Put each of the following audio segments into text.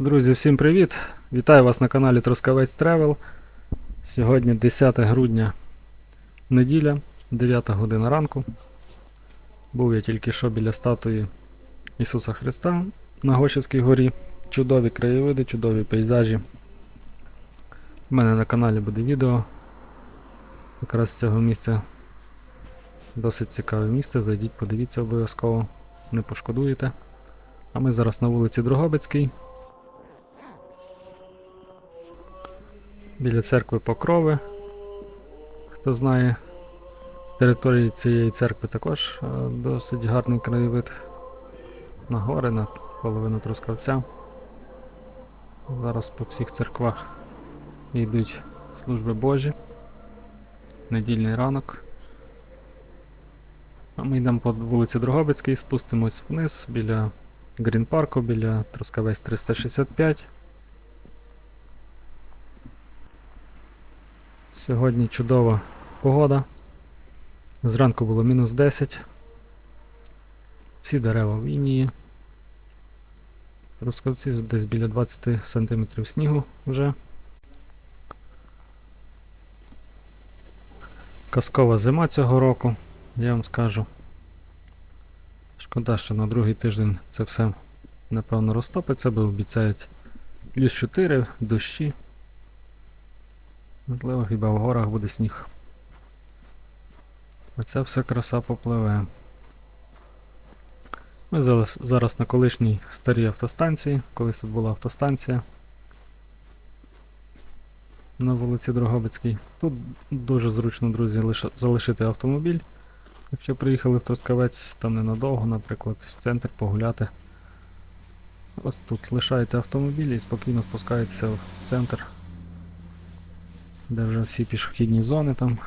Друзі, всім привіт! Вітаю вас на каналі Трускавець Тревел. Сьогодні 10 грудня неділя, 9 година ранку. Був я тільки що біля статуї Ісуса Христа на Гошівській горі. Чудові краєвиди, чудові пейзажі. У мене на каналі буде відео. Якраз з цього місця досить цікаве місце. Зайдіть, подивіться обов'язково, не пошкодуєте. А ми зараз на вулиці Дрогобицькій. Біля церкви Покрови. Хто знає, з території цієї церкви також е, досить гарний краєвид. На гори, на половину Трускавця. Зараз по всіх церквах йдуть служби Божі. Недільний ранок. А ми йдемо по вулиці Дрогобицькій, спустимось вниз біля Грін Парку, біля Трускавець 365. Сьогодні чудова погода. Зранку було мінус 10. Всі дерева в інії. Рускавці десь біля 20 см снігу вже. Казкова зима цього року, я вам скажу. Шкода, що на другий тиждень це все напевно розтопиться, бо обіцяють плюс 4, дощі. Можливо, хіба в горах буде сніг. Ця все краса попливе. Ми зараз, зараз на колишній старій автостанції, колись була автостанція на вулиці Дрогобицькій. Тут дуже зручно, друзі, лише залишити автомобіль. Якщо приїхали в Трускавець, там ненадовго, наприклад, в центр погуляти. Ось тут лишаєте автомобіль і спокійно спускаєтеся в центр де вже всі пішохідні зони там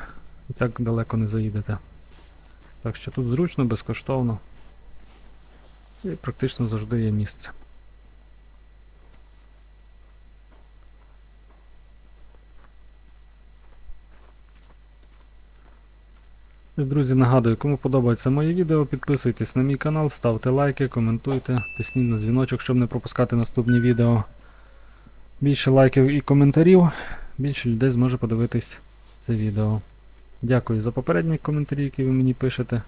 і так далеко не заїдете. Так що тут зручно, безкоштовно і практично завжди є місце. Друзі, нагадую, кому подобається моє відео, підписуйтесь на мій канал, ставте лайки, коментуйте, тисніть на дзвіночок, щоб не пропускати наступні відео. Більше лайків і коментарів більше людей зможе подивитись це відео. Дякую за попередні коментарі, які ви мені пишете.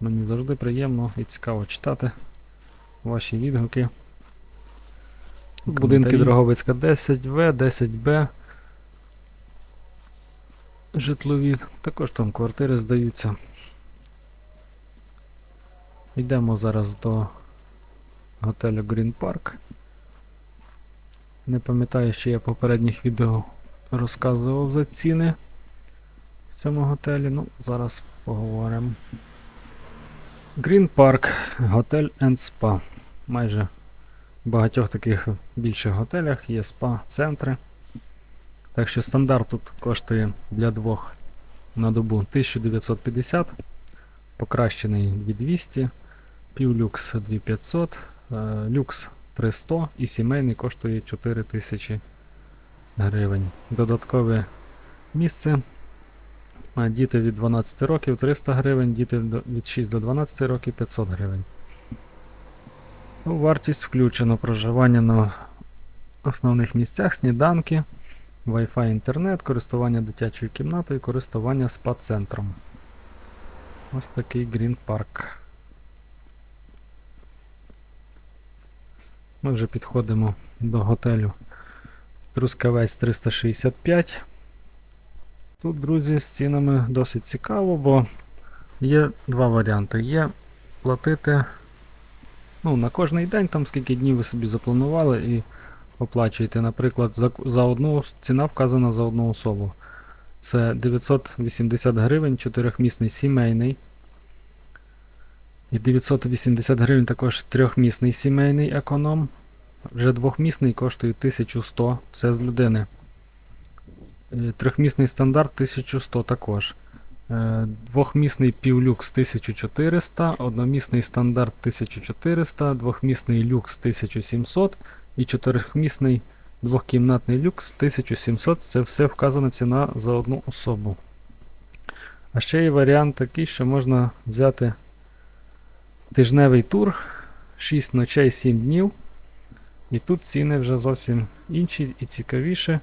Мені завжди приємно і цікаво читати ваші відгуки. Будинки Коментарі. Дроговицька 10В, 10Б. Житлові. Також там квартири здаються. Йдемо зараз до готелю Green Park. Не пам'ятаю, що я попередніх відео розказував за ціни в цьому готелі. Ну, зараз поговоримо. Green Park Hotel and Spa. Майже в багатьох таких більших готелях є спа-центри. Так що стандарт тут коштує для двох на добу 1950, покращений 2200, півлюкс 2500, е, люкс 300 і сімейний коштує 4000 гривень. Додаткове місце. Діти від 12 років 300 гривень, діти від 6 до 12 років 500 гривень. Вартість включено проживання на основних місцях, сніданки, Wi-Fi інтернет, користування дитячою кімнатою, користування спа-центром. Ось такий Green Park. Ми вже підходимо до готелю Трускавець 365. Тут, друзі, з цінами досить цікаво, бо є два варіанти. Є платити ну, на кожний день, там скільки днів ви собі запланували і оплачуєте. Наприклад, за, за одну ціна вказана за одну особу. Це 980 гривень, чотирьохмісний сімейний. І 980 гривень також трьохмісний сімейний економ. Вже двохмісний коштує 1100, це з людини. Е, Трьохмісний стандарт 1100 також. Е, Двохмісний півлюкс 1400, одномісний стандарт 1400, двохмісний люкс 1700 і чотирьохмісний двохкімнатний люкс 1700. Це все вказана ціна за одну особу. А ще є варіант такий, що можна взяти тижневий тур 6 ночей 7 днів І тут ціни вже зовсім інші і цікавіші.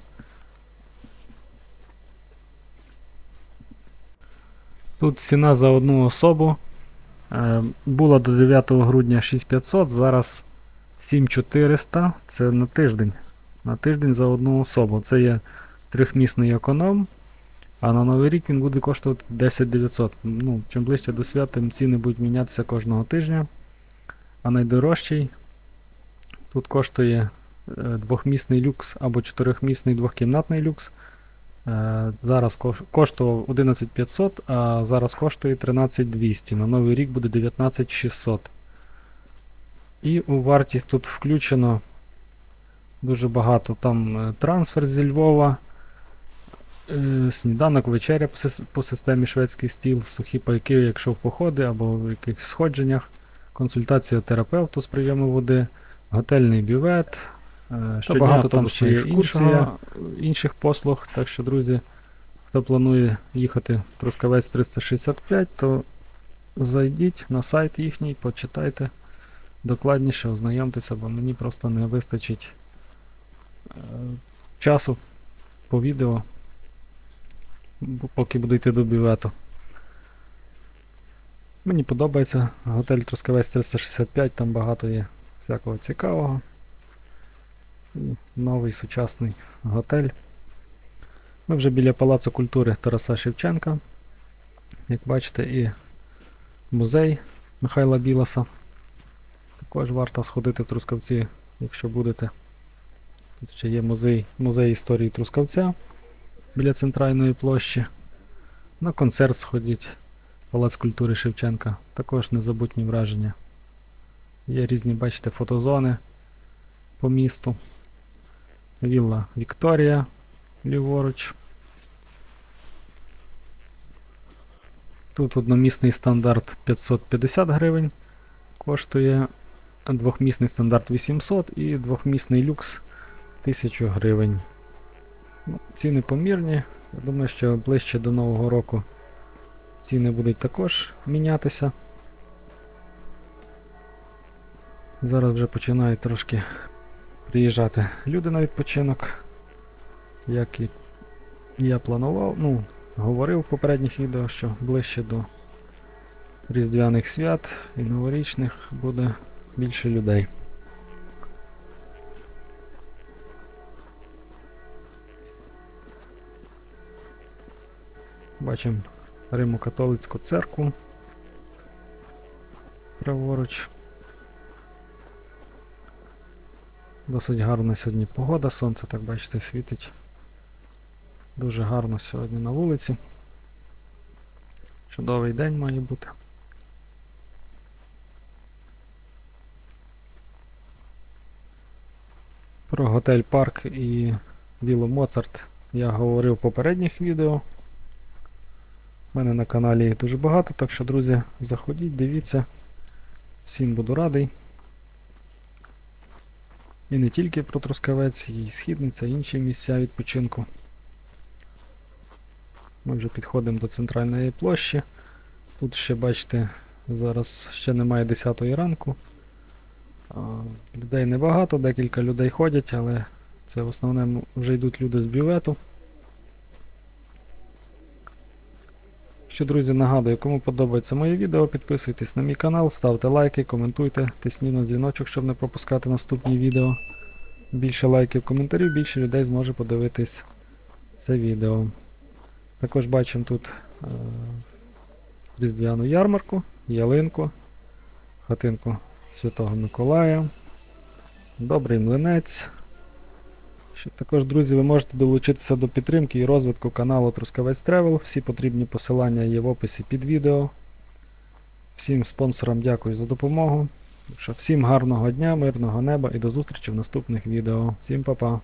Тут ціна за одну особу е, була до 9 грудня 6500, зараз 7400. Це на тиждень. На тиждень за одну особу. Це є трьохмісний економ. А на Новий рік він буде коштувати 10900. Ну, чим ближче до свят, тим ціни будуть мінятися кожного тижня. А найдорожчий тут коштує е, двохмісний люкс або чотирьохмісний двохкімнатний люкс. Е, Зараз коштував 11500, а зараз коштує 13200. На новий рік буде 19600. І у вартість тут включено дуже багато. Там е, трансфер зі Львова, сніданок, вечеря по системі шведський стіл, сухі пайки, якщо в походи або в якихось сходженнях, консультація терапевту з прийому води, готельний бювет. е, Ще багато там ще є інших послуг. Так що, друзі, хто планує їхати в Трускавець 365, то зайдіть на сайт їхній, почитайте докладніше, ознайомтеся, бо мені просто не вистачить е, часу по відео, поки буду йти до бювету. Мені подобається готель Трускавець 365, там багато є всякого цікавого. І Новий сучасний готель. Ми вже біля Палацу культури Тараса Шевченка. Як бачите, і музей Михайла Білоса. Також варто сходити в Трускавці, якщо будете. Тут ще є музей, музей історії Трускавця біля центральної площі. На концерт сходіть. Палац культури Шевченка. Також незабутні враження. Є різні, бачите, фотозони по місту. Вілла Вікторія ліворуч. Тут одномісний стандарт 550 гривень коштує, двохмісний стандарт 800 і двохмісний люкс 1000 гривень. Ну, ціни помірні. Я думаю, що ближче до Нового року ціни будуть також мінятися. Зараз вже починають трошки приїжджати люди на відпочинок. Як і я планував, ну, говорив в попередніх відео, що ближче до Різдвяних свят і новорічних буде більше людей. Бачимо Римо-католицьку церкву праворуч. Досить гарна сьогодні погода, сонце, так бачите, світить. Дуже гарно сьогодні на вулиці. Чудовий день має бути. Про готель Парк і Віло Моцарт я говорив в попередніх відео. У мене на каналі їх дуже багато, так що, друзі, заходіть, дивіться. Всім буду радий. І не тільки про Трускавець, і Східниця, і інші місця відпочинку. Ми вже підходимо до центральної площі. Тут ще, бачите, зараз ще немає 10 ранку. Людей небагато, декілька людей ходять, але це в основному вже йдуть люди з бювету. Що, друзі, нагадую, кому подобається моє відео, підписуйтесь на мій канал, ставте лайки, коментуйте, тисніть на дзвіночок, щоб не пропускати наступні відео. Більше лайків, коментарів, більше людей зможе подивитись це відео. Також бачимо тут е, різдвяну ярмарку, ялинку, хатинку Святого Миколая, добрий млинець. Також, друзі, ви можете долучитися до підтримки і розвитку каналу Трускавець Тревел. Всі потрібні посилання є в описі під відео. Всім спонсорам дякую за допомогу. Всім гарного дня, мирного неба і до зустрічі в наступних відео. Всім па-па!